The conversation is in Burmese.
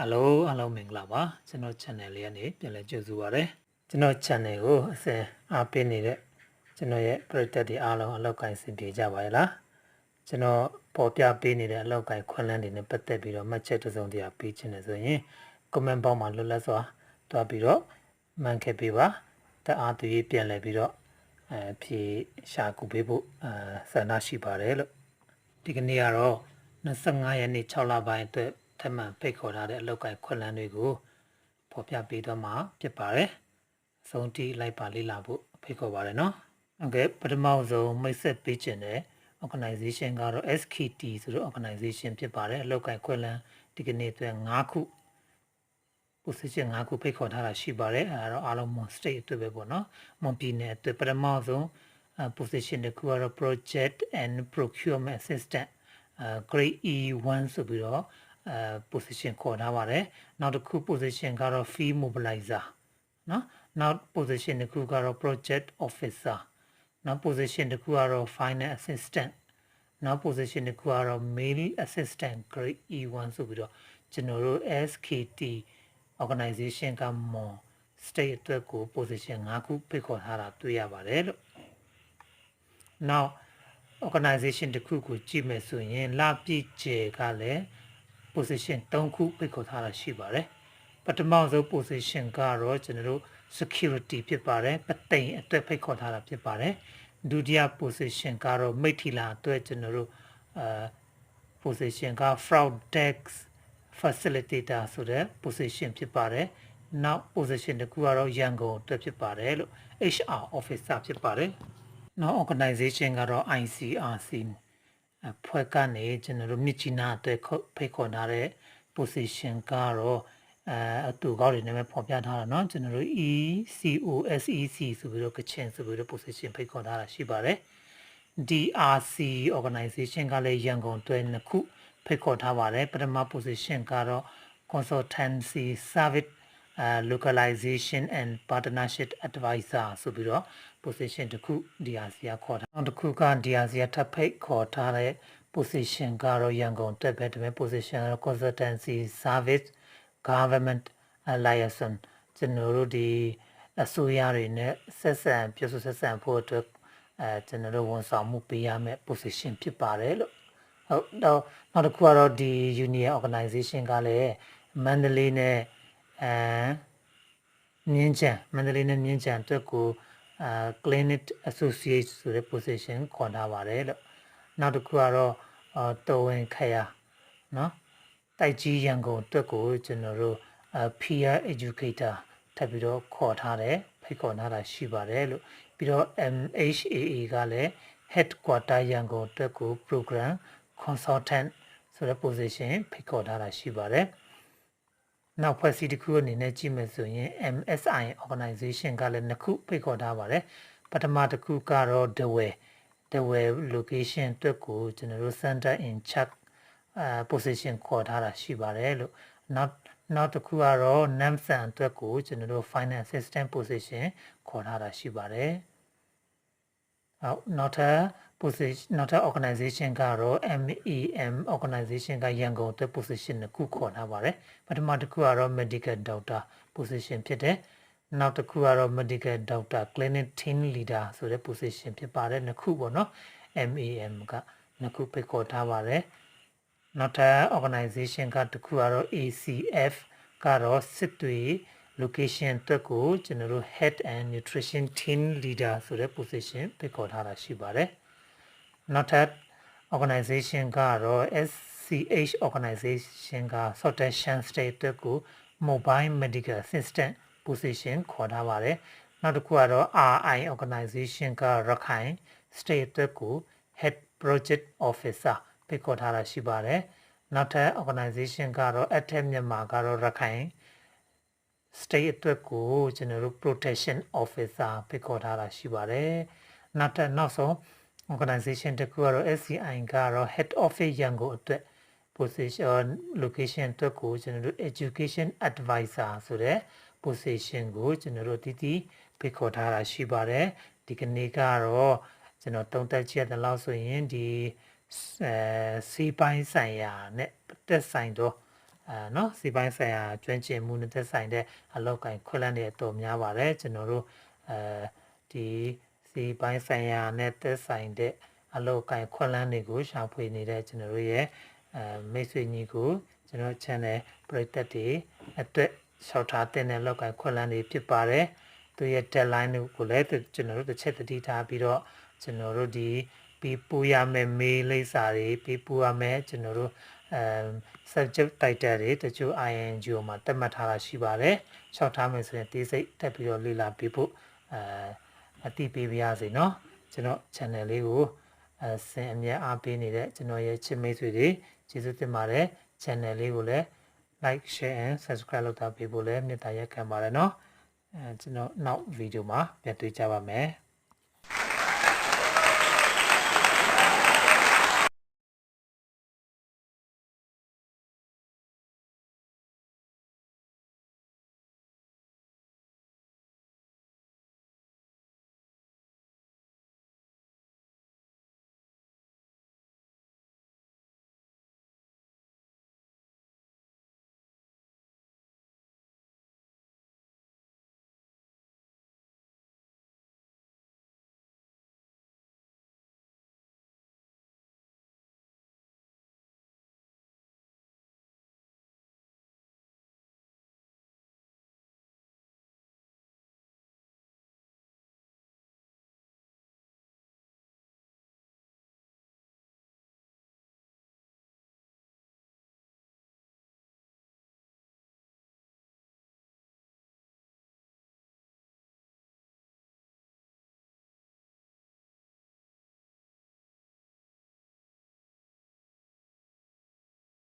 ဟယ်လိုအားလုံးမင်္ဂလာပါကျွန်တော် channel လေးကနေပြန်လည်ကြိုဆိုပါရစေကျွန်တော် channel ကိုအစဉ်အားပေးနေတဲ့ကျွန်တော်ရဲ့ပရိသတ်တွေအားလုံးအလောက်ကိုင်းစင်ပြေကြပါရဲ့လားကျွန်တော်ပေါ်ပြပေးနေတဲ့အလောက်ကိုင်းခွင့်လန်းတွေနဲ့ပတ်သက်ပြီးတော့မှတ်ချက်တစ်စုံတရာပေးချင်တယ်ဆိုရင် comment box မှာလွတ်လပ်စွာတွားပြီးတော့မှန်ခဲ့ပေးပါတအားသူရေးပြန်လည်ပြီးတော့အဲဖြေရှာကူပေးဖို့အဲဆန္ဒရှိပါတယ်လို့ဒီကနေ့ကတော့25ရက်နေ့6လပိုင်းအတွက် ထပ်မံဖိတ်ခေါ်ထားတဲ့အလောက်ကိုင်ခွက်လန်းတွေကိုဖော်ပြပေးတော့မှာဖြစ်ပါတယ်။အဆုံးထိလိုက်ပါလေ့လာဖို့ဖိတ်ခေါ်ပါတယ်နော်။ဟုတ်ကဲ့ပထမဆုံးမိတ်ဆက်ပေးခြင်းတဲ့ organization ကတော့ SKT ဆိုတဲ့ organization ဖြစ်ပါတယ်။အလောက်ကိုင်ခွက်လန်းဒီကနေ့အတွက်5ခု position 5ခုဖိတ်ခေါ်ထားတာရှိပါတယ်အဲဒါတော့အားလုံး mon state အတွက်ပဲပေါ့နော် mon ပြည်နယ်အတွက်ပထမဆုံး uh, position တစ်ခုကတော့ project and procurement assistant uh, grade E1 ဆိုပြီးတော့ uh, position ခေါ်ထားပါတယ်နောက်တစ်ခု position ကတော့ fee mobilizer နော်နောက် position တစ်ခုကတော့ project officer နောက် position တစ်ခုကတော့ finance assistant နောက် position တစ်ခုကတော့ mail assistant grade E1 ဆိုပြီးတော့ကျွန်တော်တို့ SKT organization ကမွန် state အတွက်ကို position 5ခုဖိတ်ခေါ်ထားတာတွေ့ရပါတယ်လို့နောက် organization တစ်ခုကိုကြည့်မယ်ဆိုရင်လပြည့်ကျယ်ကလည်း position 3ခုဖိတ်ခေါ်ထားတာရှိပါတယ်ပထမဆုံး position ကတော့ကျွန်တော်တို့ security ဖြစ်ပါတယ်ပသိမ်အတွက်ဖိတ်ခေါ်ထားတာဖြစ်ပါတယ်ဒုတိယ position ကတော့မိထီလာအတွက်ကျွန်တော်တို့အာ position က fraud tax facilitator ဆိုတဲ့ position ဖြစ်ပါတယ်နောက် position တစ်ခုကတော့ရန်ကုန်အတွက်ဖြစ်ပါတယ်လို့ HR officer ဖြစ်ပါတယ်နောက် organization ကတော့ ICRC အ ဖွဲ့ကနေကျွန်တော်တို့မြစ်ချီနာအတွက်ဖိတ်ခေါ်ထားတဲ့ position ကတော့အဲအတူကောက်တွေနာမည်ဖော်ပြထားတာเนาะကျွန်တော်တို့ ECOSEC ဆိုပြီးတော့ကချင်ဆိုပြီးတော့ position ဖိတ်ခေါ်ထားတာရှိပါတယ် DRC organization ကလည်းရန်ကုန်တွဲနှစ်ခုဖိတ်ခေါ်ထားပါတယ်ပထမ position ကတော့ consultancy service uh, localization and partnership advisor ဆိုပြီးတော့ position တစ်ခု DRC ကခေါ်ထားနောက်တစ်ခုက DRC ကထပ်ဖိတ်ခေါ်ထားတဲ့ position ကတော့ရန်ကုန်တက်ပဲတမဲ position ကတော့ consultancy service government liaison ကျွန်တော်တို့ဒီအစိုးရတွေနဲ့ဆက်ဆံပြောဆိုဆက်ဆံဖို့အတွက်အဲကျွန်တော်တို့ဝန်ဆောင်မှုပေးရမယ့် position ဖြစ်ပါတယ်လို့ဟုတ်တော့နောက်တစ်ခုကတော့ဒီ union organization ကလည်းမန္တလေးနဲ့အဲမြင်းချံမန္တလေးနဲ့မြင်းချံအတွက်ကို အာ clinic associate ဆိုတဲ့ position ခေါ်ထားပါတယ်လို့နောက်တစ်ခုကတော့အာတော်ဝင်ခရာနော်တိုက်ကြီးရန်ကုန်အတွက်ကိုကျွန်တော်တို့အာ peer educator ထပ်ပြီးတော့ခေါ်ထားတယ်ဖိတ်ခေါ်ထားတာရှိပါတယ်လို့ပြီးတော့ MHAA ကလည်း headquarter ရန်ကုန်အတွက်ကို program consultant ဆိုတဲ့ position ဖိတ်ခေါ်ထားတာရှိပါတယ်။ နောက်ဖွဲ့စည်းတစ်ခုအနေနဲ့ကြည့်မယ်ဆိုရင် MSI organization ကလည်းနှစ်ခုဖိတ်ခေါ်ထားပါတယ်ပထမတစ်ခုကတော့ Dewey Dewey location အတွက်ကိုကျွန်တော်တို့ center in charge အာ position ခေါ်ထားတာရှိပါတယ်လို့နောက်နောက်တစ်ခုကတော့ Namsan အတွက်ကိုကျွန်တော်တို့ finance assistant position ခေါ်ထားတာရှိပါတယ်ဟုတ်နောက်ထပ် position နောက်ထပ် organization ကတော့ MEM organization ကရန်ကုန်အတွက် position တစ်ခုခေါ်ထားပါတယ်ပထမတစ်ခုကတော့ medical doctor position ဖြစ်တယ်နောက်တစ်ခုကတော့ medical doctor clinic team leader ဆိုတဲ့ position ဖြစ်ပါတယ်နှစ်ခုပေါ့နော် MEM ကနှစ်ခုဖိတ်ခေါ်ထားပါတယ်နောက်ထပ် organization ကတစ်ခုကတော့ ACF ကတော့စစ်တွေ location အတွက်ကိုကျွန်တော်တို့ head and nutrition team leader ဆိုတဲ့ position ဖိတ်ခေါ်ထားတာရှိပါတယ် နောက်ထပ် organization ကတော့ SCH organization က Southern State အတွက်ကို mobile medical assistant position ခေါ်ထားပါတယ်နောက်တစ်ခုကတော့ RI organization ကရခိုင် state အတွက်ကို head project officer ဖိတ်ခေါ်ထားတာရှိပါတယ်နောက်ထပ် organization ကတော့ Attack မြန်မာကတော့ရခိုင် state အတွက်ကိုကျွန်တော်တို့ protection officer ဖိတ်ခေါ်ထားတာရှိပါတယ်နောက်ထပ်နောက်ဆုံး organization တခုကတော့ SCI ကတော့ head office ရန်ကုန်အတွက် position location အတွက်ကိုကျွန်တော်တို့ education advisor ဆိုတဲ့ position ကိုကျွန်တော်တို့တည်တည်ဖိတ်ခေါ်ထားတာရှိပါတယ်ဒီကနေ့ကတော့ကျွန်တော်တုံသက်ချက်တလောက်ဆိုရင်ဒီအဲစီပိုင်းဆိုင်ရာနဲ့တက်ဆိုင်တော့အဲနော်စီပိုင်းဆိုင်ရာကျွမ်းကျင်မှုနဲ့တက်ဆိုင်တဲ့အလောက်ကင်ခွဲလန်းတဲ့အတော်များပါတယ်ကျွန်တော်တို့အဲဒီ စီပိုင်းဆိုင်ရာနဲ့သက်ဆိုင်တဲ့အလောက်ကိုင်ခွက်လန်းတွေကိုရှာဖွေနေတဲ့ကျွန်တော်တို့ရဲ့အဲမိတ်ဆွေညီကိုကျွန်တော် channel ပရိသတ်တွေအတွက်ရှောက်ထားတဲ့လောက်ကိုင်ခွက်လန်းတွေဖြစ်ပါတယ်သူရဲ့ deadline ကိုလည်းကျွန်တော်တို့တစ်ချက်တတိထားပြီးတော့ကျွန်တော်တို့ဒီပြီးပူရမယ်မေးလိပ်စာတွေပြီးပူရမယ်ကျွန်တော်တို့အဲ subject title တွေတချို့ INGO မှာတက်မှတ်ထားတာရှိပါတယ်။ရှောက်ထားမယ်ဆိုရင်တေးစိတ်တက်ပြီးတော့လေ့လာပြီးဖို့အဲ အသိပေးပါရစေနော်ကျွန်တော် channel လေးကိုအစင်အမြတ်အားပေးနေတဲ့ကျွန်တော်ရဲ့ချစ်မိတ်ဆွေတွေကျေးဇူးတင်ပါတယ် channel လေးကိုလည်း like share and subscribe လုပ်တာပေးဖို့လည်းမေတ္တာရက်ခံပါတယ်နော်အဲကျွန်တော်နောက်ဗီဒီယိုမှာပြန်တွေ့ကြပါမယ်